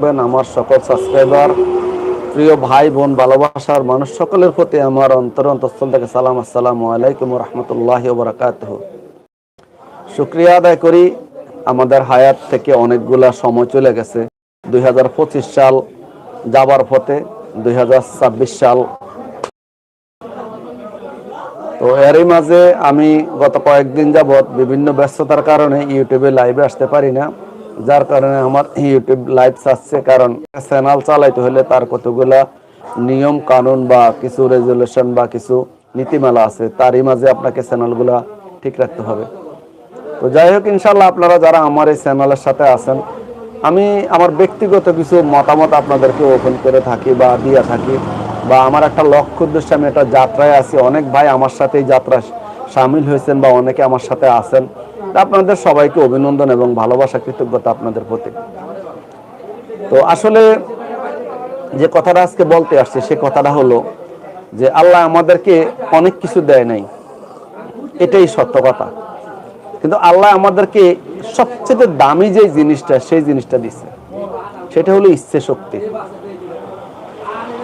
আমার সকল সাবস্ক্রাইবার প্রিয় ভাই বোন, ভালোবাসার মানুষ, সকলের প্রতি আমার অন্তর অন্তঃস্থল থেকে সালাম, আসসালামু আলাইকুম রহমতুল্লাহ বরাকাত শুক্রিয়া আদায় করি, আমাদের হায়াত থেকে অনেকগুলা সময় চলে গেছে। দুই হাজার পঁচিশ সাল যাবার পথে, দুই হাজার ছাব্বিশ সাল। তো এরই মাঝে আমি গত কয়েকদিন যাবৎ বিভিন্ন ব্যস্ততার কারণে ইউটিউবে লাইভে আসতে পারি না। যার কারণে আমার ইউটিউব লাইভ চাচ্ছে কারণ চ্যানেল চালাইতে হলে তার কতগুলা নিয়ম, কানুন বা কিছু রেজুলেশন বা কিছু নীতিমালা আছে, তারই মাঝে আপনাকে চ্যানেলগুলা ঠিক রাখতে হবে। তো যাই হোক ইনশাল্লাহ আপনারা যারা আমার এই চ্যানেলের সাথে আছেন, আমি আমার ব্যক্তিগত কিছু মতামত আপনাদেরকে ওপেন করে থাকি বা দিয়ে থাকি বা আমার একটা লক্ষ্য উদ্দেশ্যে, আমি একটা যাত্রায় আছি। অনেক ভাই আমার সাথে এই যাত্রা সামিল হয়েছেন বা অনেকে আমার সাথে আছেন। আপনাদের সবাইকে অভিনন্দন এবং ভালোবাসা, কৃতজ্ঞতা আপনাদের প্রতি। তো আসলে যে কথাটা আজকে বলতে আসছে, সে কথাটা হলো যে আল্লাহ আমাদেরকে অনেক কিছু দেয় নাই। এটাই সত্য কথা। কিন্তু আল্লাহ আমাদেরকে সবচেয়ে দামি যে জিনিসটা, সেই জিনিসটা দিচ্ছে সেটা হলো ইচ্ছে শক্তি।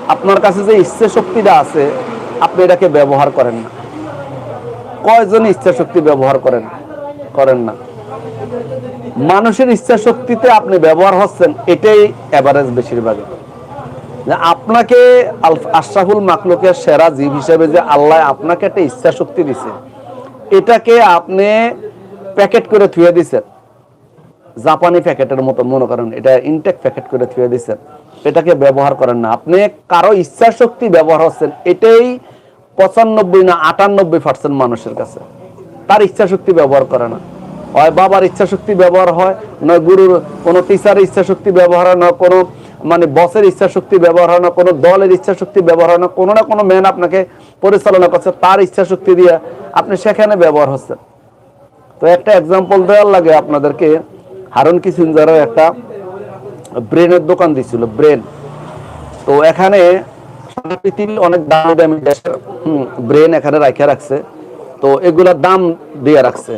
আপনার কাছে যে ইচ্ছে শক্তিটা আছে, আপনি এটাকে ব্যবহার করেন না। কয়জন ইচ্ছা শক্তি ব্যবহার করেন? করেন না। মানুষের ইচ্ছা শক্তিতে আপনি ব্যবহার হচ্ছেন, এটাই এভারেজ বেশিরভাগ। আপনাকে আশরাফুল মাকলুকের সেরা জীব হিসেবে যে আল্লাহ আপনাকে একটা ইচ্ছা শক্তি দিছে, এটাকে আপনি প্যাকেট করে থুয়ে দিছেন। জাপানি প্যাকেটের মতো, মনে করেন, এটা ইনটেক প্যাকেট করে থুয়ে দিচ্ছেন এটাকে ব্যবহার করেন না। আপনি কারও ইচ্ছা শক্তি ব্যবহার হচ্ছেন, এটাই পঁচানব্বই না আটানব্বই পার্সেন্ট মানুষের কাছে। তার ইচ্ছা শক্তি ব্যবহার করে না। হয় বাবার ইচ্ছা শক্তি ব্যবহার হয় নয় গুরুর কোনো টিচারের ইচ্ছা শক্তি ব্যবহার হয়, না কোনো মানে বসের ইচ্ছা শক্তি ব্যবহার হয়, না কোনো দলের ইচ্ছা শক্তি ব্যবহার হয়, না কোনো না কোনো ম্যান আপনাকে পরিচালনা করছে। তার ইচ্ছা শক্তি দিয়ে আপনি সেখানে ব্যবহার হচ্ছেন। তো একটা এক্সাম্পল দেওয়ার লাগে আপনাদেরকে। হারুন কিসিঞ্জারের একটা ব্রেনের দোকান দিছিল, ব্রেন। তো এখানে পৃথিবীর অনেক দামি দামি দেশের ব্রেন এখানে রাখে রাখছে। তো এগুলার দাম দিয়ে রাখছে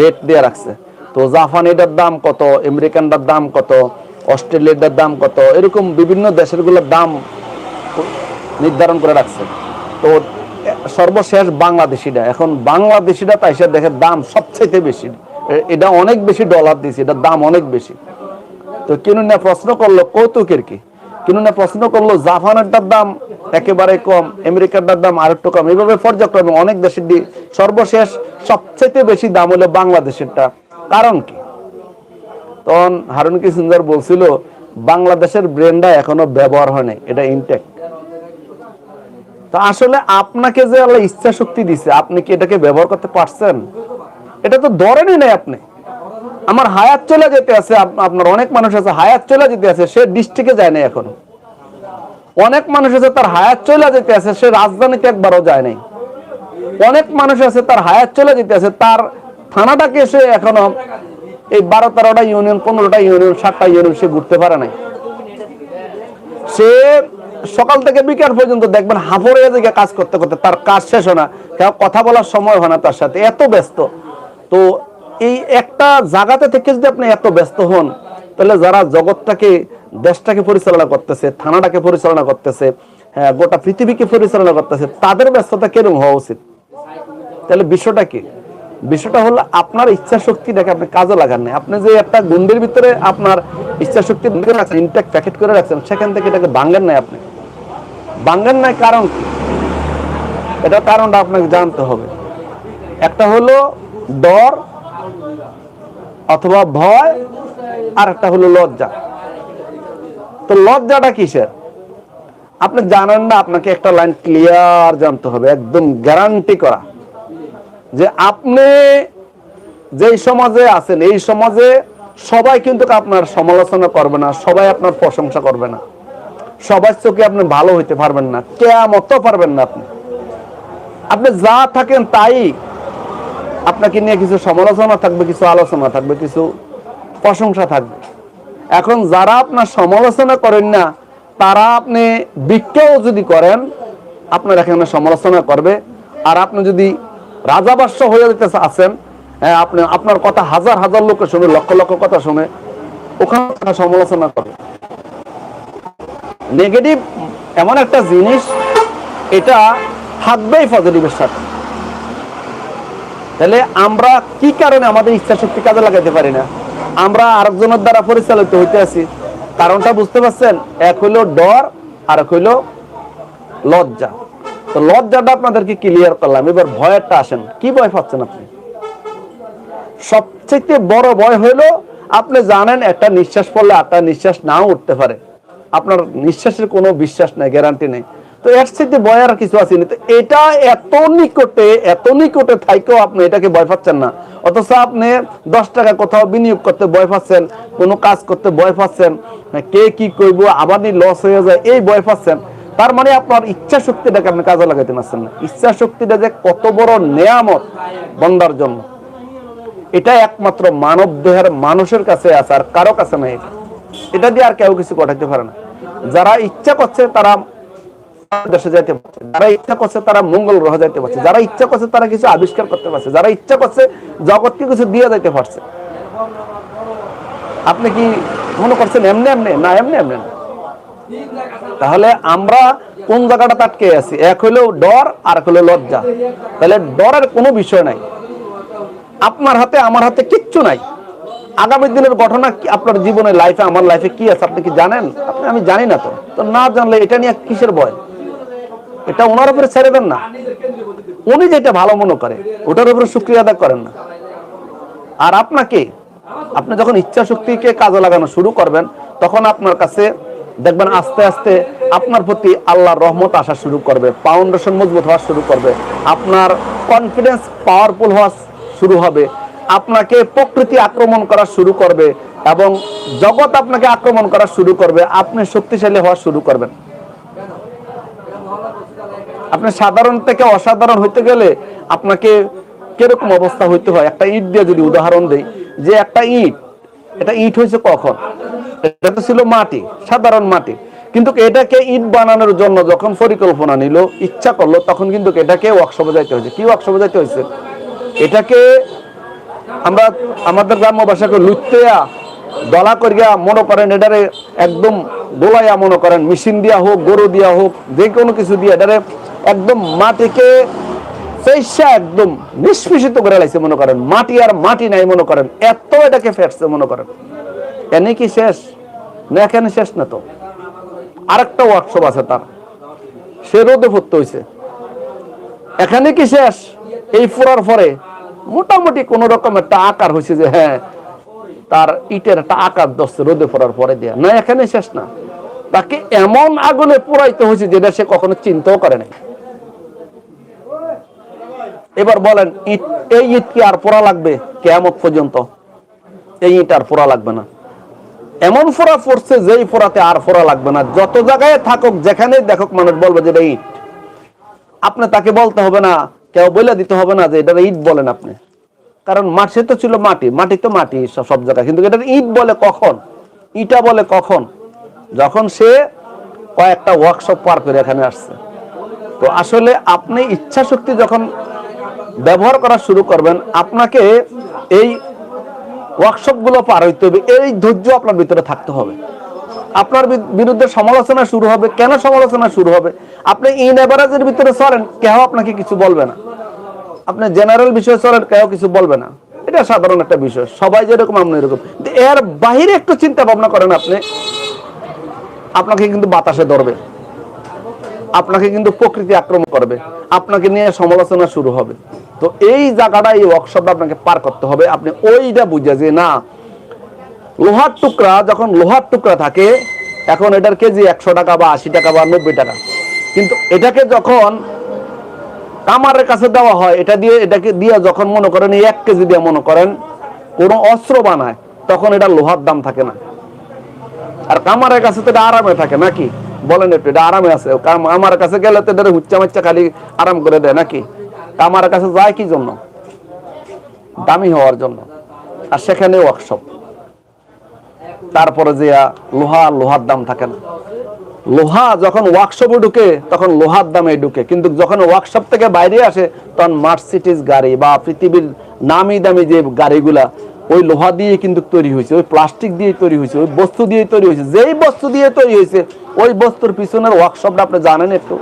রেট দিয়ে রাখছে। তো জাপানিটার দাম কত আমেরিকানটার দাম কত অস্ট্রেলিয়াটার দাম কত, এরকম বিভিন্ন দেশেরগুলোর দাম নির্ধারণ করে রাখছে। তো সর্বশেষ বাংলাদেশিটা এখন বাংলাদেশিটা তাই সে দেখে দাম সবচাইতে বেশি। এটা অনেক বেশি ডলার দিছে এটার দাম অনেক বেশি। তো কিনুনা প্রশ্ন করল, কৌতুকের কি? কিনুনা প্রশ্ন করল, জাপানেরটার দাম একেবারে কম আমেরিকারটার দাম আরেকটু কম। এইভাবে পর্যায়ক্রমে অনেক দেশের সর্বশেষ সবচেয়ে বেশি দাম হলো বাংলাদেশেরটা। কারণ কি? তখন হারুন কিসিঞ্জার বলছিল, বাংলাদেশের ব্রেন্ডটা এখনও ব্যবহার হয় নাই, এটা ইনটেক তো আসলে আপনাকে যে আল্লাহ ইচ্ছা শক্তি দিছে, আপনি কি এটাকে ব্যবহার করতে পারছেন? এটা তো ধরেনই নাই আপনি। আমার হায়াত চলে যেতে আছে আপনার অনেক মানুষ আছে, হায়াত চলে যেতে আছে, সে ডিস্ট্রিক্টে যায় না এখনও। অনেক মানুষ আছে, তার হায়াত চলে যেতে আছে, সে রাজধানীতে একবারও যায় নাই। অনেক মানুষ আছে, তার হায়াত চলে যেতে আছে, তার থানাটাকে সে এখনও এই বারো তেরোটা ইউনিয়ন পনেরোটা ইউনিয়ন সাতটা ইউনিয়ন সে ঘুরতে পারে নাই। সে সকাল থেকে বিকাল পর্যন্ত দেখবেন হাফড়ে দিকে কাজ করতে করতে তার কাজ শেষ হয় না কথা বলার সময় হয় না তার সাথে, এত ব্যস্ত। তো এই একটা জায়গাতে থেকে যদি আপনি এত ব্যস্ত হন, তাহলে যারা জগৎটাকে, দেশটাকে পরিচালনা করতেছে, থানাটাকে পরিচালনা করতেছে হ্যাঁ গোটা পৃথিবীকে পরিচালনা করতেছে, তাদের ব্যস্ততা কীরকম হওয়া উচিত? তাহলে বিষয়টা কি? বিষয়টা হলো আপনার ইচ্ছা শক্তিটাকে আপনি কাজে লাগান নাই। আপনি যে একটা গুন্ডের ভিতরে আপনার ইচ্ছা শক্তি ইনটেক প্যাকেট করে রাখছেন, সেখান থেকে এটাকে ভাঙ্গেন নাই আপনি। ভাঙ্গেন নাই কারণ কি? এটা কারণটা আপনাকে জানতে হবে। একটা হলো ডর অথবা ভয় আর একটা হলো লজ্জা। তো লজ্জাটা কিসের? আপনি জানেন না, আপনাকে একটা লাইন ক্লিয়ার জানতে হবে, একদম গ্যারান্টি করা। যে আপনি যেই সমাজে আছেন, এই সমাজে সবাই কিন্তু আপনার সমালোচনা করবে না, সবাই আপনার প্রশংসা করবে না। সবার চোখে আপনি ভালো হইতে পারবেন না কেয়া কেয়ামত পারবেন না আপনি। আপনি যা থাকেন তাই আপনাকে নিয়ে কিছু সমালোচনা থাকবে, কিছু আলোচনা থাকবে, কিছু প্রশংসা থাকবে। এখন যারা আপনার সমালোচনা করেন না, তারা আপনি বিক্ষেও যদি করেন, আপনার এখানে সমালোচনা করবে। আর আপনি যদি রাজাবাস্য হয়ে যেতে আছেন হ্যাঁ আপনি, আপনার কথা হাজার হাজার লোকে শুনে, লক্ষ লক্ষ কথা শুনে, ওখানে সমালোচনা করে নেগেটিভ এমন একটা জিনিস, এটা থাকবেই পজিটিভের সাথে। তাহলে আমরা কি কারণে আমাদের ইচ্ছা শক্তি কাজে লাগাতে পারি না? আমরা আরেকজনের দ্বারা পরিচালিত হইতে আছি। কারণটা বুঝতে পারছেন? এক হইল ডর আর এক হইল লজ্জা। তো লজ্জাটা আপনাদেরকে ক্লিয়ার করলাম। এবার ভয়েরটা আসেন। কি ভয় পাচ্ছেন আপনি? সবচেয়ে বড় ভয় হইল, আপনি জানেন একটা নিঃশ্বাস পড়লে আটটা নিঃশ্বাস নাও উঠতে পারে। আপনার নিঃশ্বাসের কোনো বিশ্বাস নাই গ্যারান্টি নেই। তো এর সাথে ভয় আর কিছু আছে তো এটা এত নিকটে এত নিকটে থাইকেও আপনি এটাকে ভয় পাচ্ছেন না। অথচ আপনি দশ টাকা কোথাও বিনিয়োগ করতে ভয় পাচ্ছেন, কোনো কাজ করতে ভয় পাচ্ছেন কে কি করব আবাদি লস হয়ে যায়, এই ভয় পাচ্ছেন। তার মানে আপনার ইচ্ছা শক্তিটাকে আপনি কাজে লাগাইতে পারছেন না। ইচ্ছা শক্তিটা যে কত বড় নেয়ামত বন্দার জন্য। এটা একমাত্র মানব দেহের মানুষের কাছে আছে, আর কারও কাছে নাই। এটা দিয়ে আর কেউ কিছু ঘটাইতে পারে না। যারা ইচ্ছা করছে তারা দেশে যাইতে পারছে যারা ইচ্ছা করছে তারা মঙ্গল গ্রহ যাইতে পারছে। যারা ইচ্ছা করছে তারা কিছু আবিষ্কার করতে পারছে। যারা ইচ্ছা করছে জগৎকে কিছু দিয়ে যাইতে পারছে। আপনি কি মনে করছেন এমনি এমনি? না, এমনি এমনি না। তাহলে আমরা কোন জায়গাটা আটকে আছি? এক হইল ডর আর হইল লজ্জা। তাহলে ডরের কোনো বিষয় নাই। আপনার হাতে, আমার হাতে কিচ্ছু নাই। আগামী দিনের ঘটনা আপনার জীবনে লাইফে আমার লাইফে কি আছে? আপনি কি জানেন? আপনি আমি জানি না তো। তো না জানলে এটা নিয়ে কিসের ভয়? এটা ওনার উপরে ছেড়ে দেন না। উনি যেটা ভালো মনে করে, ওটার উপরে শুক্রিয়া আদায় করেন না। আর আপনাকে, আপনি যখন ইচ্ছা শক্তিকে কাজে লাগানো শুরু করবেন, তখন আপনার কাছে দেখবেন আস্তে আস্তে আপনার প্রতি আল্লাহর রহমত আসা শুরু করবে ফাউন্ডেশন মজবুত হওয়া শুরু করবে, আপনার কনফিডেন্স পাওয়ারফুল হওয়া শুরু হবে, আপনাকে প্রকৃতি আক্রমণ করা শুরু করবে এবং জগৎ আপনাকে আক্রমণ করা শুরু করবে, আপনি শক্তিশালী হওয়া শুরু করবেন। আপনি সাধারণ থেকে অসাধারণ হইতে গেলে আপনাকে কীরকম অবস্থা হইতে হয়? একটা ইট দিয়ে যদি উদাহরণ দেই, যে একটা ইট, এটা ইট হয়েছে কখন? এটা তো ছিল মাটি, সাধারণ মাটি। কিন্তু এটাকে ইট বানানোর জন্য যখন পরিকল্পনা নিল, ইচ্ছা করল, তখন কিন্তু এটাকে ওয়ার্কশপে যাইতে হয়েছে। কি ওয়ার্কশপে যাইতে হয়েছে? এটাকে আমরা আমাদের গ্রাম্য ভাষাকে লুত্তেয়া, দলা করিয়া মনে করেন, এটারে একদম দোলাইয়া মনে করেন, মেশিন দিয়া হোক, গরু দিয়া হোক, যে কোনো কিছু দিয়ে, এটারে একদম মাটিকে ফেসা একদম নিষ্পিষিত করে লাইছে, মনে করেন। মাটি আর মাটি নাই, মনে করেন। এত এটাকে ফেটছে মনে করেন। এনে কি শেষ? না, এখানে শেষ না তো। আরেকটা ওয়ার্কশপ আছে তার। সে রোদে পড়তে হয়েছে এখানে কি শেষ? এই ফোরার পরে মোটামুটি কোন রকম একটা আকার হয়েছে যে হ্যাঁ তার ইটের একটা আকার দশে রোদে পড়ার পরে দেয়া। না, এখানে শেষ না। তাকে এমন আগুনে পোড়াইতে হয়েছে যেটা সে কখনো চিন্তাও করে নাই। এবার বলেন, ইট, এই ইট কি আর পোড়া লাগবে? কেমন পর্যন্ত এই ইট আর পোড়া লাগবে না। এমন ফোড়া পড়ছে যেই ফোড়াতে আর ফোড়া লাগবে না। যত জায়গায় থাকুক যেখানে দেখুক মানুষ বলবে যে এটা ইট। আপনি তাকে বলতে হবে না, কেউ বলে দিতে হবে না যে এটা ইট বলেন আপনি। কারণ মাঠে তো ছিল মাটি মাটি তো মাটি সব- জায়গায়। কিন্তু এটা ইট বলে কখন? ইটা বলে কখন? যখন সে কয়েকটা ওয়ার্কশপ পার করে এখানে আসছে। তো আসলে আপনি ইচ্ছা শক্তি যখন ব্যবহার করা শুরু করবেন, আপনাকে এই ওয়ার্কশপগুলো পার হইতে হবে, এই ধৈর্য আপনার ভিতরে থাকতে হবে। আপনার বিরুদ্ধে সমালোচনা শুরু হবে, কেন সমালোচনা শুরু হবে? আপনি ইন এভারেজের ভিতরে চলেন কেউ আপনাকে কিছু বলবে না। আপনি জেনারেল বিষয়ে চলেন কেউ কিছু বলবে না। এটা সাধারণ একটা বিষয়, সবাই যেরকম আপনি এরকম। এর বাহিরে একটু চিন্তা ভাবনা করেন আপনি, আপনাকে কিন্তু বাতাসে ধরবে। আপনাকে কিন্তু প্রকৃতি আক্রমণ করবে। আপনাকে নিয়ে সমালোচনা শুরু হবে। তো এই জায়গাটা, এই ওয়ার্কশপটা আপনাকে পার করতে হবে। আপনি ওইটা বুঝে যে না, লোহার টুকরা, যখন লোহার টুকরা থাকে, এখন এটার কেজি একশো টাকা বা আশি টাকা বা নব্বই টাকা। কিন্তু এটাকে যখন কামারের কাছে দেওয়া হয়, এটা দিয়ে, এটাকে দিয়ে যখন মনে করেন এই এক কেজি দিয়ে মনে করেন, কোনো অস্ত্র বানায়, তখন এটা লোহার দাম থাকে না। আর কামারের কাছে তো এটা আরামে থাকে, নাকি? বলেন একটু, এটা আরামে আছে। কাম- আমার কাছে গেলে তো এটা হুচ্চা মাচ্চা খালি আরাম করে দেয় নাকি? কামারের কাছে যায় কি জন্য? দামি হওয়ার জন্য। আর সেখানে ওয়ার্কশপ তারপরে যে লোহা, লোহার দাম থাকে না। লোহা যখন ওয়ার্কশপে ঢুকে, তখন লোহার দামে ঢুকে। কিন্তু যখন ওয়ার্কশপ থেকে বাইরে আসে, তখন মার্সিডিজ গাড়ি বা পৃথিবীর নামি দামি যে গাড়িগুলা ওই লোহা দিয়ে কিন্তু তৈরি হয়েছে, ওই প্লাস্টিক দিয়ে তৈরি হয়েছে, ওই বস্তু দিয়ে তৈরি হয়েছে, যেই বস্তু দিয়ে তৈরি হয়েছে, ওই বস্তুর পিছনের ওয়ার্কশপটা আপনি জানেন একটু?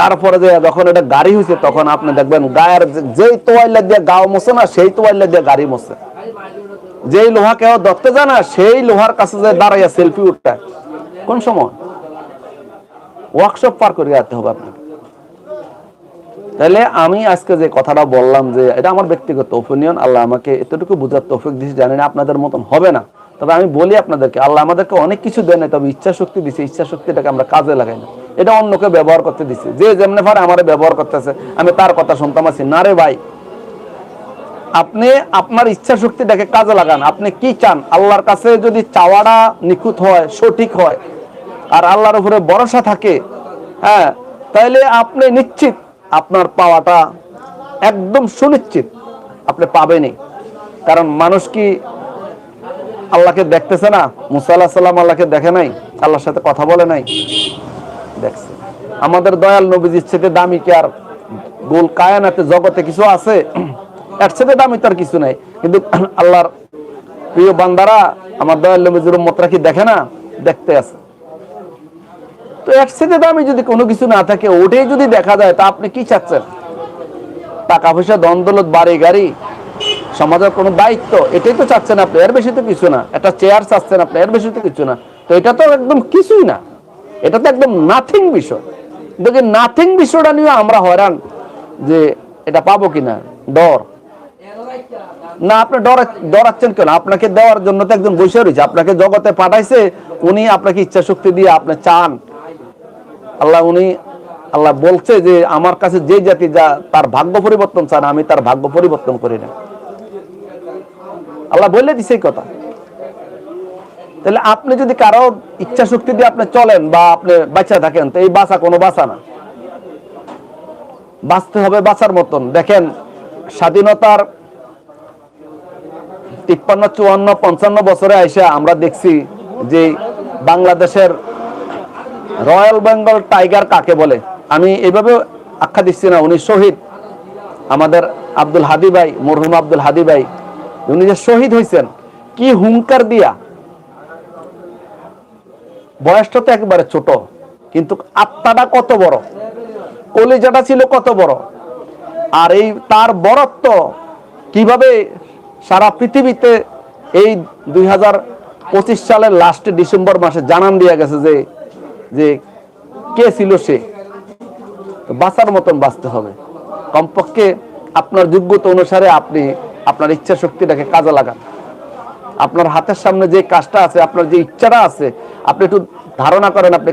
তারপরে যে যখন এটা গাড়ি হয়েছে, তখন আপনি দেখবেন গায়ের যেই তোয়াইলা দিয়ে গাও মোছে না, সেই তোয়াইলা দিয়ে গাড়ি মোছে। যেই লোহা কেউ ধরতে যায় না, সেই লোহার কাছে যে দাঁড়াইয়া সেলফি উঠতে কোন সময়? ওয়ার্কশপ পার করে যেতে হবে আপনাকে। তাহলে আমি আজকে যে কথাটা বললাম যে এটা আমার ব্যক্তিগত ওপিনিয়ন আল্লাহ আমাকে এতটুকু বোঝার তৌফিক দিয়েছে, জানি না আপনাদের মতন হবে না। তবে আমি বলি আপনাদেরকে, আল্লাহ আমাদেরকে অনেক কিছু দেয় না তবে ইচ্ছা শক্তি দিছে ইচ্ছা শক্তিটাকে আমরা কাজে লাগাই না। এটা অন্যকে ব্যবহার করতে দিছে। যে যেমনি পারে আমার ব্যবহার করতেছে, আমি তার কথা শুনতাম আছি না রে ভাই, আপনি আপনার ইচ্ছা শক্তিটাকে কাজে লাগান। আপনি কি চান? আল্লাহর কাছে যদি চাওয়াটা নিখুঁত হয়, সঠিক হয়, আর আল্লাহর উপরে ভরসা থাকে হ্যাঁ তাইলে আপনি নিশ্চিত আপনার পাওয়াটা একদম সুনিশ্চিত আপনি পাবেনই। কারণ মানুষ কি আল্লাহকে দেখতেছে না? মুসা আল্লাহ সাল্লাম আল্লাহকে দেখে নাই? আল্লাহর সাথে কথা বলে নাই? দেখছে। আমাদের দয়াল নবীজির সাথে দামি কি আর গোল কায়ানাতে জগতে কিছু আছে? এর সাথে দামি তার কিছু নাই। কিন্তু আল্লাহর প্রিয় বান্দারা, আমার দয়াল নবীজির উম্মতরা কি দেখে না? দেখতে আছে। তো এর সাথে দামি যদি কোনো কিছু না থাকে, ওটাই যদি দেখা যায়, তা আপনি কি চাচ্ছেন? টাকা পয়সা দ্বন্দ্বলত বাড়ি, গাড়ি, সমাজের কোনো দায়িত্ব, এটাই তো চাচ্ছেন আপনি। এর বেশি তো কিছু না। একটা চেয়ার চাচ্ছেন আপনি, এর বেশি তো কিছু না। তো এটা তো একদম কিছুই না। এটা তো একদম নাথিং বিষয়। দেখি নাথিং বিষয়টা নিয়ে আমরা হয়রান যে এটা পাবো কিনা। ডর। না, আপনি ডরা, ডরাচ্ছেন কেন? আপনাকে দেওয়ার জন্য তো একজন বসে রয়েছে। আপনাকে জগতে পাঠাইছে, উনি আপনাকে ইচ্ছা শক্তি দিয়ে আপনি চান। আল্লাহ উনি, আল্লাহ বলছে যে আমার কাছে যে জাতি যা, তার ভাগ্য পরিবর্তন চান, আমি তার ভাগ্য পরিবর্তন করি না আল্লাহ বলে দিছে কথা। তাহলে আপনি যদি কারও ইচ্ছা শক্তি দিয়ে আপনি চলেন বা আপনি বাঁচা থাকেন, তো এই বাঁচা কোনো বাঁচা না। বাঁচতে হবে বাঁচার মতন। দেখেন, স্বাধীনতার তিপ্পান্ন, চুয়ান্ন, পঞ্চান্ন বছরে আইসা আমরা দেখছি যে বাংলাদেশের রয়্যাল বেঙ্গল টাইগার কাকে বলে? আমি এভাবে আখ্যা দিচ্ছি না, উনি শহীদ। আমাদের আব্দুল হাদি ভাই, মরহুম আব্দুল হাদি ভাই, উনি যে শহীদ হয়েছেন কি হুঙ্কার দিয়া? বয়সটা তো একেবারে ছোট, কিন্তু আত্মাটা কত বড়? কলিজাটা ছিল কত বড়? আর এই তার বরত্ব কীভাবে সারা পৃথিবীতে এই দুই হাজার পঁচিশ সালের লাস্টে ডিসেম্বর মাসে জানান দিয়ে গেছে যে যে কে ছিল সে? বাঁচার মতন বাঁচতে হবে। কমপক্ষে আপনার যোগ্যতা অনুসারে আপনি আপনার ইচ্ছা শক্তিটাকে কাজে লাগান। আপনার হাতের সামনে যে কাজটা আছে, আপনার যে ইচ্ছাটা আছে, আপনি একটু ধারণা করেন আপনি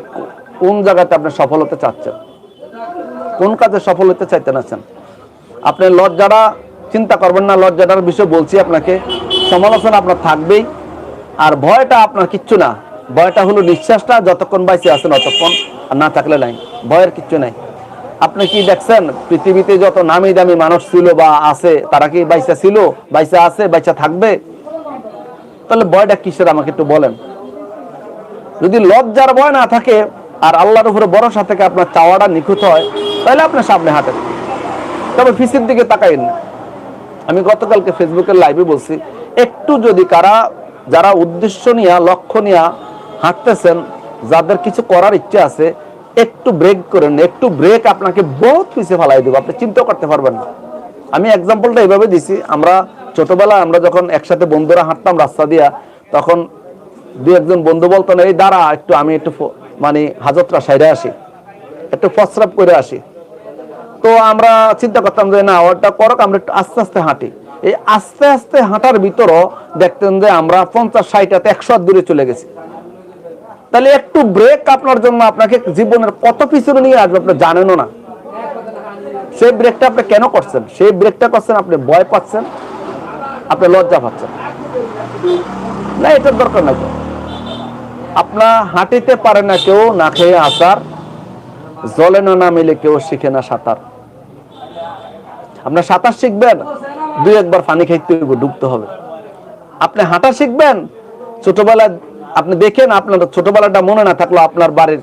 কোন জায়গাতে আপনি সফল হতে চাচ্ছেন। কোন কাজে সফল হতে চাইতেন আছেন আপনি লজ্জাটা চিন্তা করবেন না, লজ্জাটার বিষয় বলছি আপনাকে। সমালোচনা আপনার থাকবেই। আর ভয়টা আপনার কিচ্ছু না। ভয়টা হলো নিঃশ্বাসটা যতক্ষণ বাইসে আছেন অতক্ষণ আর না থাকলে নাই। ভয়ের কিচ্ছু নাই। আপনি কি দেখছেন? পৃথিবীতে যত নামি দামি মানুষ ছিল বা আছে, তারা কি বাইসা ছিল? বাইসা আছে বাইসা থাকবে? তাহলে ভয়টা কিসের? আমাকে একটু বলেন। যদি লজ্জার ভয় না থাকে আর আল্লাহর উপরে ভরসা থেকে আপনার চাওয়াটা নিখুঁত হয়, তাহলে আপনি সামনে হাঁটেন তবে ফিসের দিকে তাকাইন না। আমি গতকালকে ফেসবুকের লাইভে বলছি, একটু যদি কারা, যারা উদ্দেশ্য নিয়ে, লক্ষ্য নিয়ে হাঁটতেছেন, যাদের কিছু করার ইচ্ছা আছে, একটু ব্রেক করেন, একটু ব্রেক আপনাকে বহুত পিছিয়ে ফেলাই দেবো, আপনি চিন্তা করতে পারবেন না। আমি এক্সাম্পলটা এইভাবে দিছি, আমরা ছোটবেলায় আমরা যখন একসাথে বন্ধুরা হাঁটতাম রাস্তা দিয়া, তখন দু একজন বন্ধু বলতো না, এই দাঁড়া, একটু আমি একটু মানে হাজতরা সাইডে আসি, একটু ফসরাপ করে আসি। তো আমরা চিন্তা করতাম যে, না, ওটা করক, আমরা একটু আস্তে আস্তে হাঁটি। এই আস্তে আস্তে হাঁটার ভিতরও দেখতেন যে, আমরা পঞ্চাশ ষাটটাতে একশো দূরে চলে গেছি। তাহলে একটু ব্রেক আপনার জন্য আপনাকে জীবনের কত পিছনে নিয়ে আসবে, আপনি জানেনও না। সেই ব্রেকটা আপনি কেন করছেন? সেই ব্রেকটা করছেন, আপনি ভয় পাচ্ছেন, আপনি লজ্জা পাচ্ছেন। না, এটার দরকার নাই। আপনার হাঁটিতে পারে না কেউ, না খেয়ে আসার, জলে না নামিলে কেউ শিখে না সাঁতার। আপনার সাঁতার শিখবেন, দুই একবার পানি খাইতে ডুবতে হবে। আপনি হাঁটা শিখবেন, ছোটবেলায় আপনি দেখেন আপনার ছোটবেলাটা মনে না থাকল আপনার বাড়ির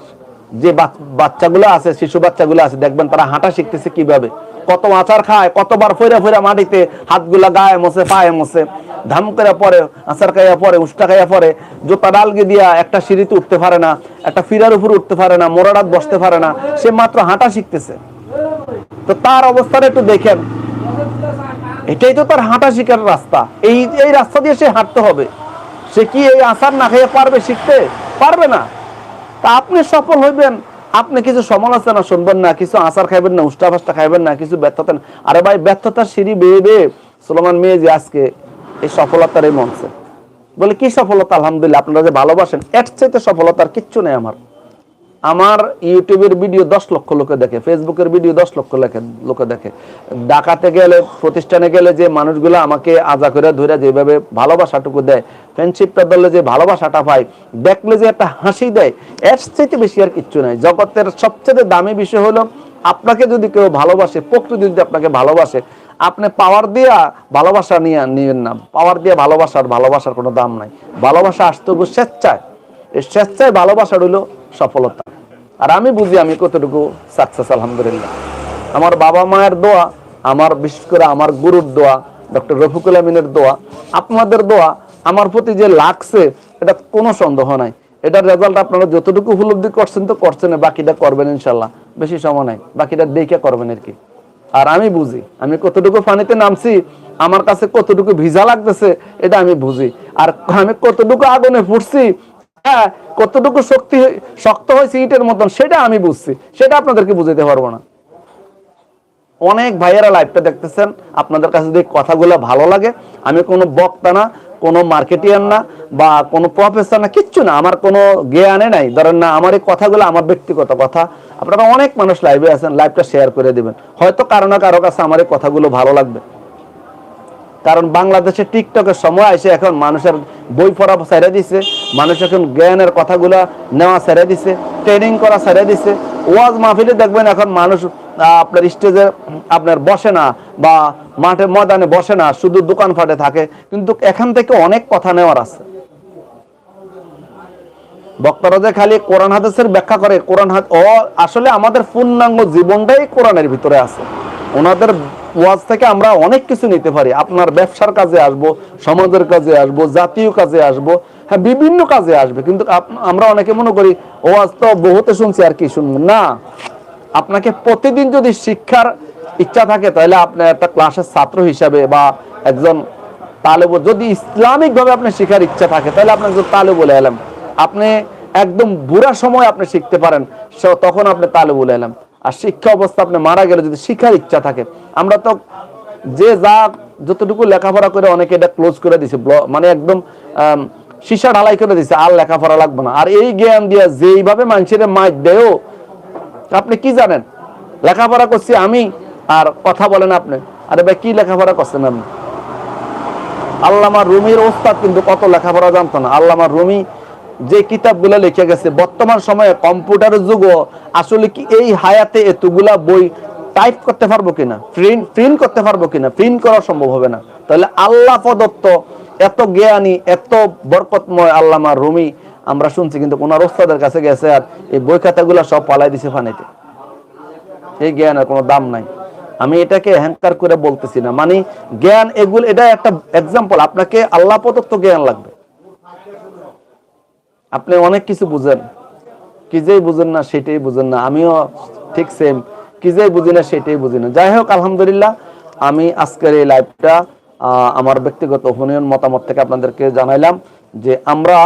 যে বাচ- বাচ্চাগুলো আছে, শিশু বাচ্চাগুলো আছে, দেখবেন তারা হাঁটা শিখতেছে কীভাবে। কত আচার খায়, কতবার ফইরা ফইরা মাটিতে হাতগুলা গায়ে মছে পায়ে মছে ধাম করে পরে, আচার খাইয়া পরে, উষ্টা খাইয়া পরে, জোতা ডালগে দিয়া একটা সিঁড়িতে উঠতে পারে না, একটা ফিরার উপর উঠতে পারে না মোরারাত বসতে পারে না, সে মাত্র হাঁটা শিখতেছে। তো তার অবস্থাটা একটু দেখেন। এটাই তো তার হাঁটা শিখার রাস্তা। এই এই রাস্তা দিয়ে সে হাঁটতে হবে। সে কি এই আচার না খেয়ে পারবে শিখতে? পারবে না। তা আপনি সফল হইবেন। আপনি কিছু সমালোচনা শুনবেন না, কিছু আচার খাইবেন না, উষ্টা ফাস্টা খাইবেন না, কিছু ব্যর্থতা। আরে ভাই ব্যর্থতার সিঁড়ি বেয়ে বেয়ে সোলমান মেয়ে যে আজকে এই সফলতার এই মঞ্চে। বলে, কি সফলতা? আলহামদুলিল্লাহ, আপনারা যে ভালোবাসেন, এর চাইতে সফলতার কিচ্ছু নেই আমার। আমার ইউটিউবের ভিডিও দশ লক্ষ লোকে দেখে, ফেসবুকের ভিডিও দশ লক্ষ লোকে দেখে। ডাকাতে গেলে, প্রতিষ্ঠানে গেলে যে মানুষগুলো আমাকে আজা করে ধরে যেভাবে ভালোবাসাটুকু দেয় ফ্রেন্ডশিপটা ধরলে যে ভালোবাসাটা পায়, দেখলে যে একটা হাসি দেয়, এর চাইতে বেশি আর কিচ্ছু নাই। জগতের সবচেয়ে দামি বিষয় হলো, আপনাকে যদি কেউ ভালোবাসে, প্রকৃতি যদি আপনাকে ভালোবাসে, আপনি পাওয়ার দিয়া ভালোবাসা নিয়ে নিবেন না। পাওয়ার দিয়ে ভালোবাসার ভালোবাসার কোনো দাম নাই। ভালোবাসা আসতে স্বেচ্ছায়। এই স্বেচ্ছায় ভালোবাসার হইল সফলতা। আর আমি বুঝি আমি কতটুকু সাকসেস আলহামদুলিল্লাহ। আমার বাবা মায়ের দোয়া, আমার বিশেষ করে আমার গুরুর দোয়া ডক্টর রফিকুল আমিনের দোয়া, আপনাদের দোয়া, আমার প্রতি যে লাগছে, এটা কোনো সন্দেহ নাই। এটার রেজাল্ট আপনারা যতটুকু উপলব্ধি করছেন তো করছেন, বাকিটা করবেন ইনশাল্লাহ বেশি সময় নাই, বাকিটা দেখে করবেন আর কি। আর আমি বুঝি, আমি কতটুকু পানিতে নামছি, আমার কাছে কতটুকু ভিজা লাগতেছে, এটা আমি বুঝি। আর আমি কতটুকু আগুনে ফুটছি কতটুকু শক্তি শক্ত হয়েছে ইটের মতন, সেটা আমি বুঝছি। সেটা আপনাদেরকে বুঝাইতে পারব না। অনেক ভাইয়েরা লাইভটা দেখতেছেন, আপনাদের কাছে যদি কথাগুলো ভালো লাগে, আমি কোনো বক্তা না, কোনো মার্কেটিয়ার না, বা কোনো প্রফেসর না, কিচ্ছু না, আমার কোনো জ্ঞানে নাই। ধরেন না, আমার এই কথাগুলো আমার ব্যক্তিগত কথা। আপনারা অনেক মানুষ লাইভে আছেন লাইভটা শেয়ার করে দেবেন। হয়তো কারও না কারও কাছে আমার এই কথাগুলো ভালো লাগবে। কারণ বাংলাদেশে টিকটকের সময় এসে এখন মানুষের বই পড়া ছেড়ে দিছে, মানুষ এখন জ্ঞানের কথাগুলা নেওয়া ছেড়ে দিছে ট্রেনিং করা ছেড়ে দিছে। ওয়াজ মাহফিলে দেখবেন এখন মানুষ আপনার স্টেজে আপনার বসে না বা মাঠে, ময়দানে বসে না, শুধু দোকান ফাটে থাকে। কিন্তু এখান থেকে অনেক কথা নেওয়ার আছে। বক্তারা যে খালি কোরআন হাদিসের ব্যাখ্যা করে, কোরআন হাত আসলে আমাদের পূর্ণাঙ্গ জীবনটাই কোরআনের ভিতরে আছে। ওনাদের ওয়াজ থেকে আমরা অনেক কিছু নিতে পারি। আপনার ব্যবসার কাজে আসব, সমাজের কাজে আসব, জাতীয় কাজে আসব হ্যাঁ বিভিন্ন কাজে আসবে। কিন্তু আমরা অনেকে মনে করি, ওয়াজ তো বহুতে শুনছি, আর কি শুনব? না। আপনাকে প্রতিদিন যদি শিক্ষার ইচ্ছা থাকে, তাহলে আপনি একটা ক্লাসের ছাত্র হিসাবে বা একজন তালেব যদি ইসলামিক ভাবে আপনার শেখার ইচ্ছা থাকে, তাহলে আপনি একজন তালে বলে এলাম আপনি একদম বুড়া সময় আপনি শিখতে পারেন তখন আপনি তালে বলে এলাম আর শিক্ষা অবস্থা আপনি মারা গেলে যদি শিক্ষার ইচ্ছা থাকে, আমরা তো যে যা যতটুকু লেখাপড়া করে অনেকে এটা ক্লোজ করে দিছে মানে একদম সীসা ঢালাই করে দিছে, আর লেখাপড়া লাগবে না। আর এই জ্ঞান দিয়ে যেইভাবে মানুষের মাইক দেও আপনি কি জানেন? লেখাপড়া করছি আমি, আর কথা বলেন আপনি। আরে ভাই, কি লেখাপড়া করছেন আপনি? আল্লামা রুমির ওস্তাদ কিন্তু কত লেখাপড়া জানতো না। আল্লামা রুমি যে কিতাবগুলো লিখে গেছে, বর্তমান সময়ে কম্পিউটারের যুগও আসলে কি এই হায়াতে এতগুলা বই টাইপ করতে পারব কিনা, প্রিন্ট প্রিন্ট করতে পারব কিনা, প্রিন্ট করা সম্ভব হবে না। তাহলে আল্লাহ প্রদত্ত এত জ্ঞানী, এত বরকতময় আল্লামা রুমি, আমরা শুনছি কিন্তু ওনার ওস্তাদের কাছে গেছে আর এই বই খাতাগুলো সব পালাই দিছে ফানিতে। এই জ্ঞানের কোনো দাম নাই। আমি এটাকে হ্যাংকার করে বলতেছি না। মানে জ্ঞান এগুলো, এটা একটা এক্সাম্পল আপনাকে আল্লাহ প্রদত্ত জ্ঞান লাগবে। আপনি অনেক কিছু বুঝেন। কি যেই বুঝেন না, সেটাই বুঝেন না। আমিও ঠিক সেম কি যেই বুঝি না, সেটাই বুঝি না। যাই হোক, আলহামদুলিল্লাহ, আমি আজকের এই লাইভটা আমার ব্যক্তিগত ওপিনিয়ন মতামত থেকে আপনাদেরকে জানাইলাম যে আমরা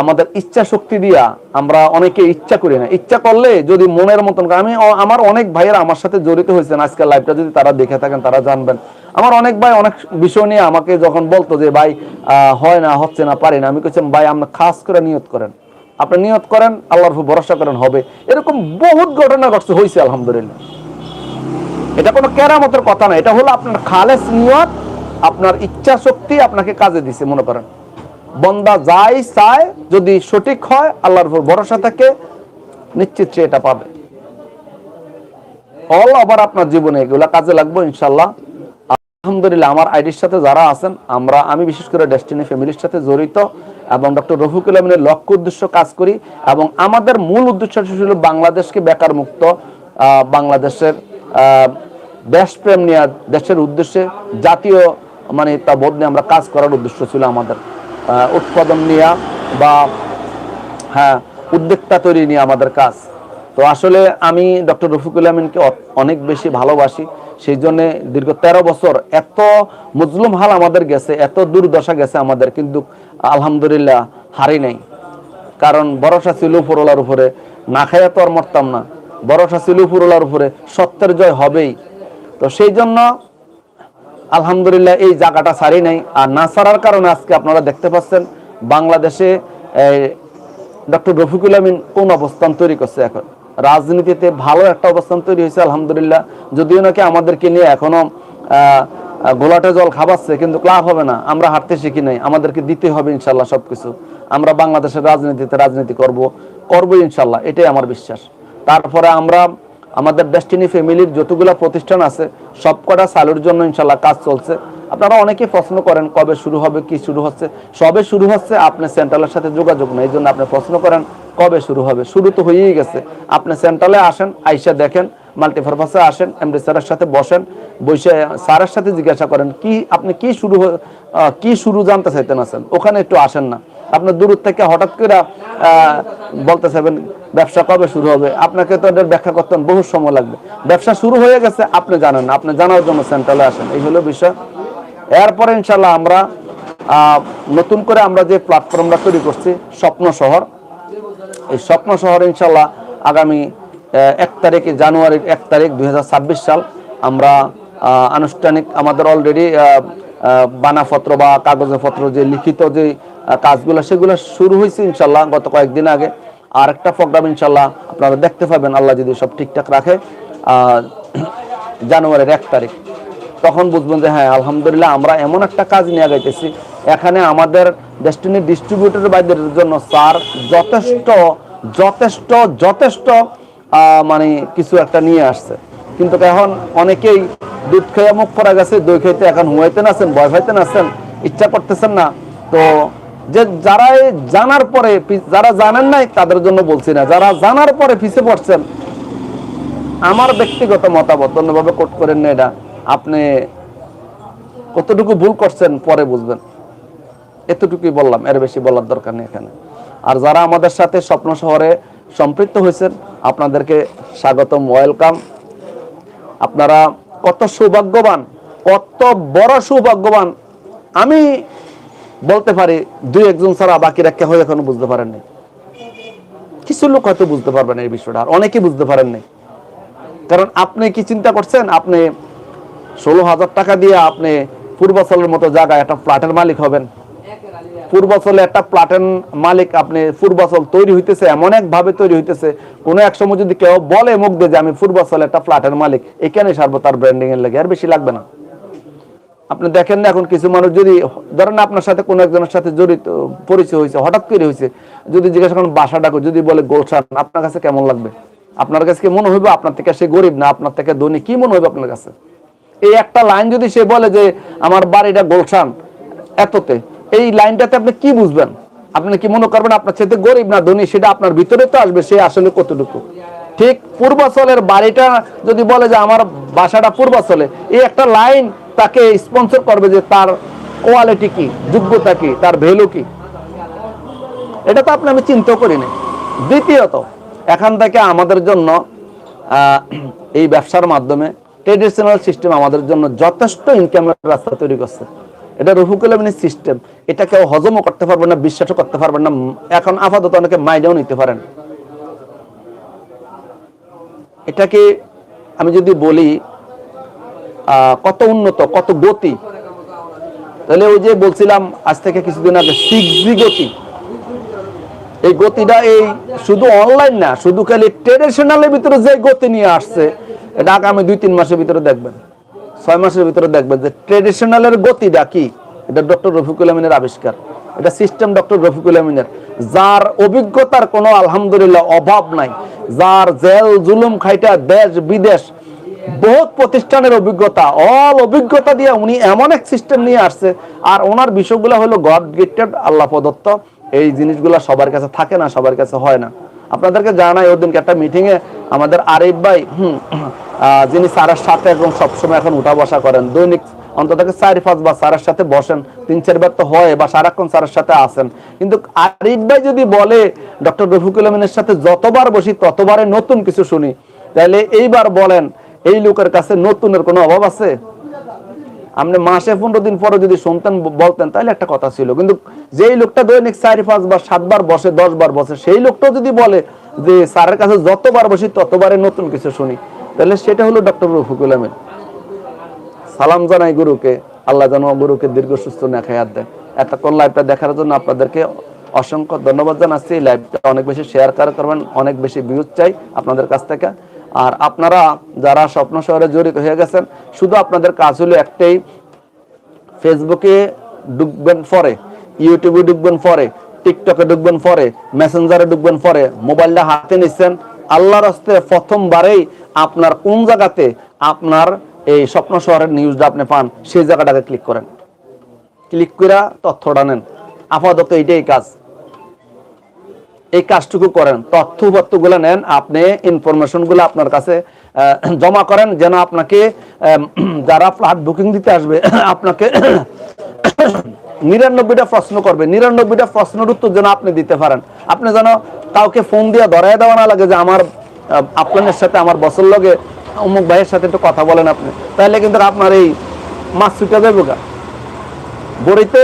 আমাদের ইচ্ছা শক্তি দিয়া আমরা অনেকে ইচ্ছা করি না। ইচ্ছা করলে যদি মনের মতন আমি, আমার অনেক ভাইয়েরা আমার সাথে জড়িত হয়েছেন আজকের লাইভটা যদি তারা দেখে থাকেন, তারা জানবেন। আমার অনেক ভাই অনেক বিষয় নিয়ে আমাকে যখন বলতো যে, ভাই হয় না, হচ্ছে না, পারি না, আমি বলছিলাম ভাই আমরা খাস করে নিয়ত করেন। আপনি নিয়ত করেন, আল্লাহর উপর ভরসা করেন, হবে। এরকম বহুত ঘটনা ঘটছে হয়েছে আলহামদুলিল্লাহ। এটা কোনো কেরামতের কথা না, এটা হলো আপনার খালেস নিয়ত, আপনার ইচ্ছা শক্তি আপনাকে কাজে দিছে, মনে করেন। বন্দা যাই চায়, যদি সঠিক হয়, আল্লাহর উপর ভরসা থাকে, নিশ্চিত সে এটা পাবে। অল আবার আপনার জীবনে এগুলা কাজে লাগবে ইনশাল্লাহ আলহামদুলিল্লাহ, আমার আইডির সাথে যারা আছেন, আমরা, আমি বিশেষ করে ডেস্টিনি ফ্যামিলির সাথে জড়িত এবং ডক্টর রফিকুল আলমিনের লক্ষ্য উদ্দেশ্য কাজ করি এবং আমাদের মূল উদ্দেশ্য ছিল বাংলাদেশকে বেকার মুক্ত বাংলাদেশের দেশপ্রেম নিয়ে, দেশের উদ্দেশ্যে জাতীয় মানে তা নিয়ে আমরা কাজ করার উদ্দেশ্য ছিল আমাদের উৎপাদন নিয়ে বা হ্যাঁ উদ্যোক্তা তৈরি নিয়ে আমাদের কাজ। তো আসলে আমি ডক্টর রফিকুল আমিনকে অনেক বেশি ভালোবাসি। সেই জন্য দীর্ঘ তেরো বছর এত মজলুম হাল আমাদের গেছে, এত দুর্দশা গেছে আমাদের, কিন্তু আলহামদুলিল্লাহ হারি নাই। কারণ ভরসা ছিল উপরওয়ালার উপরে, না খাইয়া তো আর মরতাম না। ভরসা ছিল উপরওয়ালার উপরে, সত্যের জয় হবেই। তো সেই জন্য আলহামদুলিল্লাহ এই জায়গাটা সারি নাই। আর না সারার কারণে আজকে আপনারা দেখতে পাচ্ছেন বাংলাদেশে ডক্টর রফিকুল আমিন কোন অবস্থান তৈরি করছে এখন। রাজনীতিতে ভালো একটা অবস্থান তৈরি হয়েছে আলহামদুলিল্লাহ। যদিও নাকি আমাদেরকে নিয়ে এখনও আহ, আহ, গোলাটে জল খাবাচ্ছে কিন্তু লাভ হবে না। আমরা হাঁটতে শিখি নাই। আমাদেরকে দিতে হবে ইনশাল্লাহ সবকিছু। আমরা বাংলাদেশের রাজনীতিতে রাজনীতি করব করব ইনশাল্লাহ। এটাই আমার বিশ্বাস। তারপরে আমরা আমাদের ডেস্টিনি ফ্যামিলির যতগুলো প্রতিষ্ঠান আছে সবকটা চালুর জন্য ইনশাল্লাহ কাজ চলছে। আপনারা অনেকে প্রশ্ন করেন কবে শুরু হবে কি শুরু হচ্ছে? সবে শুরু হচ্ছে আপনি সেন্ট্রালের সাথে যোগাযোগ নেই এই জন্য আপনি প্রশ্ন করেন। কবে শুরু হবে? শুরু তো হয়েই গেছে। আপনি সেন্ট্রালে আসেন, আইসা দেখেন মাল্টিপারপাসে আসেন এমডি স্যারের সাথে বসেন, বসে স্যারের সাথে জিজ্ঞাসা করেন, কি, আপনি কি শুরু কি শুরু জানতে চাইতেন আছেন? ওখানে একটু আসেন না। আপনার দূর থেকে হঠাৎ করে বলতে চাইবেন, ব্যবসা কবে শুরু হবে? আপনাকে তো এটার ব্যাখ্যা করতে বহু সময় লাগবে। ব্যবসা শুরু হয়ে গেছে, আপনি জানেন না, আপনি জানার জন্য সেন্ট্রালে আসেন। এই হলো বিষয়। এরপরে ইনশাল্লাহ আমরা নতুন করে আমরা যে প্ল্যাটফর্মটা তৈরি করছি, স্বপ্ন শহর এই স্বপ্ন শহর ইনশাল্লাহ আগামী এক তারিখে, জানুয়ারির এক তারিখ দুই হাজার ছাব্বিশ সাল আমরা আনুষ্ঠানিক আমাদের অলরেডি বানাপত্র বা কাগজপত্র যে লিখিত যে কাজগুলো, সেগুলো শুরু হয়েছে ইনশাল্লাহ গত কয়েকদিন আগে। আর একটা প্রোগ্রাম ইনশাল্লাহ আপনারা দেখতে পাবেন, আল্লাহ যদি সব ঠিকঠাক রাখে জানুয়ারির এক তারিখ। তখন বুঝবেন যে হ্যাঁ আলহামদুলিল্লাহ আমরা এমন একটা কাজ নিয়ে গাইতেছি এখানে আমাদের ডেস্টিনি ডিস্ট্রিবিউটর বাইদের জন্য স্যার যথেষ্ট যথেষ্ট যথেষ্ট মানে কিছু একটা নিয়ে আসছে। কিন্তু এখন অনেকেই দুধ খেয়ে মুখ পড়া গেছে, দই খেতে এখন হুয়াইতে আছেন ভয় পাইতে আছেন ইচ্ছা করতেছেন না। তো যে যারা জানার পরে যারা জানেন নাই, তাদের জন্য বলছি না। যারা জানার পরে পিছিয়ে পড়ছেন, আমার ব্যক্তিগত মতামত অন্যভাবে কোট করেন না এটা। আপনি কতটুকু ভুল করছেন পরে বুঝবেন। এতটুকুই বললাম, এর বেশি বলার দরকার নেই এখানে। আর যারা আমাদের সাথে স্বপ্ন শহরে সম্পৃক্ত হয়েছেন, আপনাদেরকে স্বাগতম, ওয়েলকাম। আপনারা কত সৌভাগ্যবান, কত বড় সৌভাগ্যবান। আমি বলতে পারি, দুই একজন ছাড়া বাকিরা কেউ এখনও বুঝতে পারেননি কিছু লোক হয়তো বুঝতে পারবেন এই বিষয়টা, আর অনেকেই বুঝতে পারেননি কারণ আপনি কি চিন্তা করছেন, আপনি ষোলো হাজার টাকা দিয়ে আপনি পূর্বাচলের মতো জায়গায় একটা ফ্ল্যাটের মালিক হবেন? পূর্বাচলে একটা প্লাটেন মালিক আপনি পূর্বাচল তৈরি হইতেছে, এমন এক ভাবে তৈরি হইতেছে, কোনো এক সময় যদি কেউ বলে মুখ দিয়ে যে আমি পূর্বাচলে একটা ফ্ল্যাটের মালিক এখানে সারবো তার ব্র্যান্ডিং এর লেগে, আর বেশি লাগবে না। আপনি দেখেন না, এখন কিছু মানুষ যদি, ধরেন আপনার সাথে কোনো একজনের সাথে জড়িত, পরিচয় হয়েছে হঠাৎ করে হয়েছে যদি জিজ্ঞাসা করেন, বাসা ডাকো? যদি বলে, গোলশান, আপনার কাছে কেমন লাগবে? আপনার কাছে কি মনে হইবে, আপনার থেকে সে গরিব না, আপনার থেকে ধনী? কি মনে হইবে আপনার কাছে? এই একটা লাইন যদি সে বলে যে, আমার বাড়িটা গোলশান, এততে এই লাইনটাতে আপনি কি বুঝবেন? আপনি কি মনে করবেন আপনার ছেলে গরিব না ধনী, সেটা আপনার ভিতরে তো আসবে, সে আসলে কতটুকু? ঠিক পূর্বাচলের বাড়িটা যদি বলে যে আমার বাসাটা পূর্বাচলে, এই একটা লাইন তাকে স্পন্সর করবে যে তার কোয়ালিটি কি, যোগ্যতা কি, তার ভ্যালু কি? এটা তো আপনি আমি চিন্তা করি না দ্বিতীয়ত, এখান থেকে আমাদের জন্য এই ব্যবসার মাধ্যমে ট্রেডিশনাল সিস্টেম আমাদের জন্য যথেষ্ট ইনকামের রাস্তা তৈরি করছে। এটা রফিকুল আমিনের সিস্টেম এটা কেউ হজমও করতে পারবে না, বিশ্বাসও করতে পারবে না, এখন আপাতত অনেকে মাইনেও নিতে পারেন। এটাকে আমি যদি বলি কত উন্নত, কত গতি। তাহলে ওই যে বলছিলাম, আজ থেকে কিছুদিন আগে সিক্স গতি। এই গতিটা এই শুধু অনলাইন না, শুধু খালি ট্রেডিশনালের ভিতরে যে গতি নিয়ে আসছে, এটা আগামী দুই, তিন মাসের ভিতরে দেখবেন। ছয় মাসের ভিতরে দেখবেন যে ট্রেডিশনালের গতিটা কি? এটা ডক্টর রফিকুল আমিনের আবিষ্কার। এটা সিস্টেম ডক্টর রফিকুল আমিনের। যার অভিজ্ঞতার কোনো আলহামদুলিল্লাহ অভাব নাই। যার জেল, জুলুম খাইটা দেশ, বিদেশ, বহুত প্রতিষ্ঠানের অভিজ্ঞতা অল অভিজ্ঞতা দিয়ে উনি এমন এক সিস্টেম নিয়ে আসছে। আর ওনার বিষয়গুলো হলো গড গিফটেড আল্লাহ প্রদত্ত। এই জিনিসগুলো সবার কাছে থাকে না, সবার কাছে হয় না। আপনাদেরকে জানাই ওই দিনকে একটা মিটিং এ আমাদের আরিফ ভাই হুম, যিনি স্যারের সাথে একদম সবসময় এখন উঠা বসা করেন। দৈনিক অন্তত চার পাঁচ বার স্যারের সাথে বসেন তিন চারবার তো হয় বা সারাক্ষণ স্যারের সাথে আসেন। কিন্তু আরিফ ভাই যদি বলে ডক্টর রফিকুল আমিনের সাথে যতবার বসি ততবারে নতুন কিছু শুনি তাহলে এইবার বলেন এই লোকের কাছে নতুনের কোনো অভাব আছে? আপনি মাসে পনেরো দিন পরে যদি শুনতেন বলতেন, তাহলে একটা কথা ছিল। কিন্তু যেই লোকটা দৈনিক চার পাঁচ বার সাতবার বসে দশ বার বসে, সেই লোকটাও যদি বলে যে, স্যারের কাছে যতবার বসি ততবারে নতুন কিছু শুনি, তাহলে সেটা হলো ডক্টর রফিকুল আহমেদ সালাম জানাই গুরুকে। আল্লাহ যেন গুরুকে দীর্ঘ সুস্থ নেখায়াত দেয় এতক্ষণ লাইভটা দেখার জন্য আপনাদেরকে অসংখ্য ধন্যবাদ জানাচ্ছি। লাইভটা অনেক বেশি শেয়ার করবেন, অনেক বেশি ভিউজ চাই আপনাদের কাছ থেকে। আর আপনারা যারা স্বপ্ন শহরে জড়িত হয়ে গেছেন, শুধু আপনাদের কাজ হলো একটাই ফেসবুকে ঢুকবেন পরে ইউটিউবে ঢুকবেন পরে টিকটকে ঢুকবেন পরে মেসেঞ্জারে ঢুকবেন পরে, মোবাইলটা হাতে নিচ্ছেন। আল্লাহর হস্তে প্রথমবারেই আপনার কোন জায়গাতে আপনার এই স্বপ্ন শহরের নিউজটা আপনি পান, সেই জায়গাটাকে ক্লিক করেন। ক্লিক করে তথ্যটা নেন। আপাতত এইটাই কাজ। এই কাজটুকু করেন তথ্যগুলো নেন, আপনি ইনফরমেশনগুলো আপনার কাছে জমা করেন, যেন আপনাকে যারা ফ্ল্যাট বুকিং দিতে আসবে, আপনাকে নিরানব্বইটা প্রশ্ন করবে। নিরানব্বইটা প্রশ্নের উত্তর যেন আপনি দিতে পারেন। আপনি যেন কাউকে ফোন দিয়ে ধরাই দেওয়া না লাগে যে আমার আপনার সাথে, আমার বছর লগে, অমুক ভাইয়ের সাথে একটু কথা বলেন আপনি। তাহলে কিন্তু আপনার এই মাছ ছুটে যাবে বড়িতে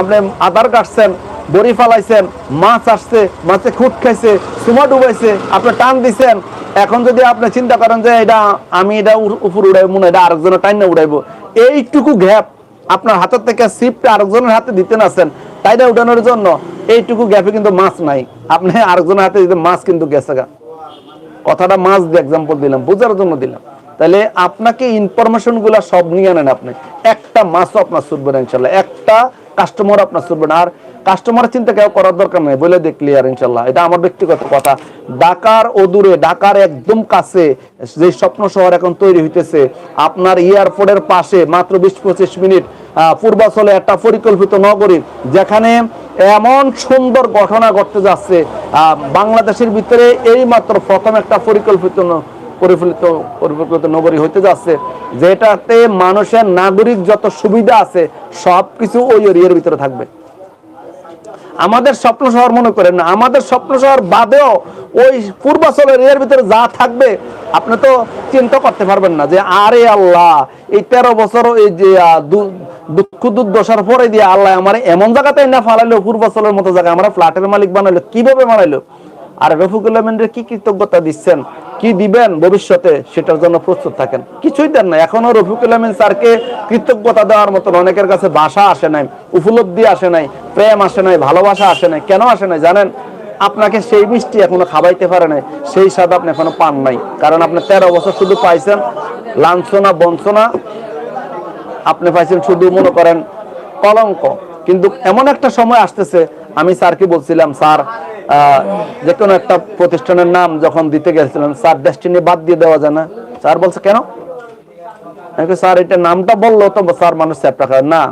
আপনি আধার কাটছেন বড়ি ফালাইছেন, মাছ আসছে, মাছে খুঁট খাইছে সুমা ডুবাইছে, আপনি টান দিছেন। এখন যদি আপনি চিন্তা করেন যে এটা আমি এটা উপর উড়াইব, মনে এটা আরেকজনের টাইন না উড়াইবো। এইটুকু গ্যাপ আপনার হাতের থেকে সিপটা আরেকজনের হাতে দিতে নাছেন তাইটা উঠানোর জন্য এইটুকু গ্যাপে কিন্তু মাছ নাই। আপনি আরেকজনের হাতে দিতে মাছ কিন্তু গেছে গা। কথাটা মাছ দিয়ে এক্সাম্পল দিলাম, বোঝার জন্য দিলাম। তাহলে আপনাকে ইনফরমেশনগুলা সব নিয়ে আনেন আপনি। একটা মাছও আপনার ছুটবে না ইনশাল্লাহ। একটা কাস্টমার আপনার ছুটবে না। আর কাস্টমার চিন্তা কেউ করার দরকার নেই, বলে দেখ ক্লিয়ার ইনশাল্লাহ। এটা আমার ব্যক্তিগত কথা। ঢাকার অদূরে, ঢাকার একদম কাছে যে স্বপ্ন শহর এখন তৈরি হইতেছে, আপনার এয়ারপোর্টের পাশে মাত্র বিশ পঁচিশ মিনিট পূর্বাচলে একটা পরিকল্পিত নগরী, যেখানে এমন সুন্দর ঘটনা ঘটতে যাচ্ছে বাংলাদেশের ভিতরে এই মাত্র প্রথম একটা পরিকল্পিত পরিফলিত পরিকল্পিত নগরী হইতে যাচ্ছে, যেটাতে মানুষের নাগরিক যত সুবিধা আছে, সবকিছু ওই এরিয়ার ভিতরে থাকবে। আমাদের স্বপ্ন শহর মনে করেন না, আমাদের স্বপ্ন শহর বাদেও ওই পূর্বাচলের এর ভিতরে যা থাকবে, আপনি তো চিন্তা করতে পারবেন না যে, আরে আল্লাহ, এই তেরো বছর এই যে দুঃখ দুর্দশার পরে দিয়ে আল্লাহ আমার এমন জায়গাতে না ফালাইলো, পূর্বাচলের মতো জায়গা আমরা ফ্ল্যাটের মালিক বানাইলো, কীভাবে বানাইলো? আর রফিকুল আহমেদের কি কৃতজ্ঞতা দিচ্ছেন? কি দিবেন ভবিষ্যতে সেটার জন্য প্রস্তুত থাকেন। কিছুই দেন না এখনও রফিকুল আহমেদ স্যারকে কৃতজ্ঞতা দেওয়ার মতন অনেকের কাছে ভাষা আসে নাই, উপলব্ধি আসে নাই, প্রেম আসে নাই, ভালোবাসা আসে নাই। কেন আসে নাই জানেন? আপনাকে সেই মিষ্টি এখনও খাবাইতে পারে নাই, সেই স্বাদ আপনি এখনও পান নাই। কারণ আপনি তেরো বছর শুধু পাইছেন, লাঞ্ছনা, বঞ্চনা, আপনি পাইছেন শুধু মনে করেন কলঙ্ক। কিন্তু এমন একটা সময় আসতেছে আমি স্যারকে বলছিলাম, স্যার যে কোনো একটা প্রতিষ্ঠানের নাম যখন দিতে গেছিলাম, স্যার ডেস্টিনি বাদ দিয়ে দেওয়া যায় না। স্যার বলছে, কেন? স্যার, এটা নামটা বলল তো, স্যার মানুষ টাকা না,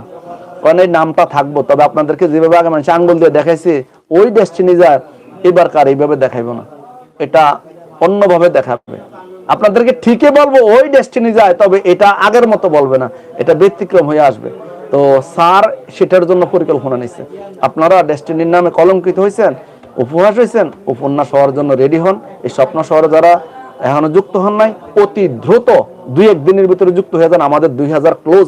কারণ এই নামটা থাকব, তবে আপনাদেরকে যেভাবে আগে আঙ্গুল দিয়ে দেখাইছি, ওই ডেস্টিনি এইভাবে না। এটা অন্যভাবে দেখাবে। আপনাদেরকে ঠিকই বলব, ওই ডেস্টিনি যায়, তবে এটা আগের মতো বলবে না। এটা ব্যতিক্রম হয়ে আসবে। তো স্যার সেটার জন্য পরিকল্পনা নিচ্ছে আপনারা ডেস্টিনির নামে কলঙ্কিত হয়েছেন উপহাস হয়েছেন উপন্যাস হওয়ার জন্য রেডি হন। এই স্বপ্ন শহরে যারা এখনও যুক্ত হন নাই, অতি দ্রুত দুই এক দিনের ভিতরে যুক্ত হয়ে যান আমাদের দুই হাজার ক্লোজ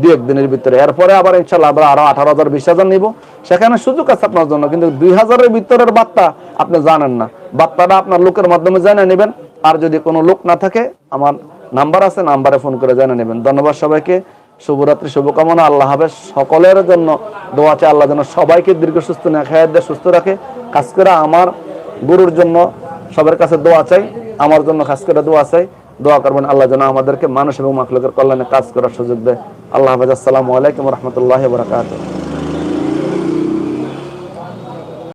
দুই এক দিনের ভিতরে। এরপরে আবার ইনশাল্লাহ আমরা আরও আঠারো হাজার, বিশ হাজার নিব। সেখানে সুযোগ আছে আপনার জন্য, কিন্তু দুই হাজারের ভিতরের বার্তা আপনি জানেন না। বার্তাটা আপনার লোকের মাধ্যমে জানে নেবেন। আর যদি কোনো লোক না থাকে, আমার নাম্বার আছে, নাম্বারে ফোন করে জানে নেবেন। ধন্যবাদ সবাইকে। শুভরাত্রি, শুভকামনা, আল্লাহ হাফেজ। সকলের জন্য দোয়া চাই, আল্লাহ যেন সবাইকে দীর্ঘ সুস্থ না দিয়ে সুস্থ রাখে। খাস করে আমার গুরুর জন্য সবার কাছে দোয়া চাই, আমার জন্য খাস করে দোয়া চাই। দোয়া করবেন আল্লাহ যেন আমাদেরকে মানুষ এবং মাখলুকের কল্যাণে কাজ করার সুযোগ দেয়। আল্লাহ হাফেজ, আসসালামু আলাইকুম রহমতুল্লাহ বরাকাতুহ।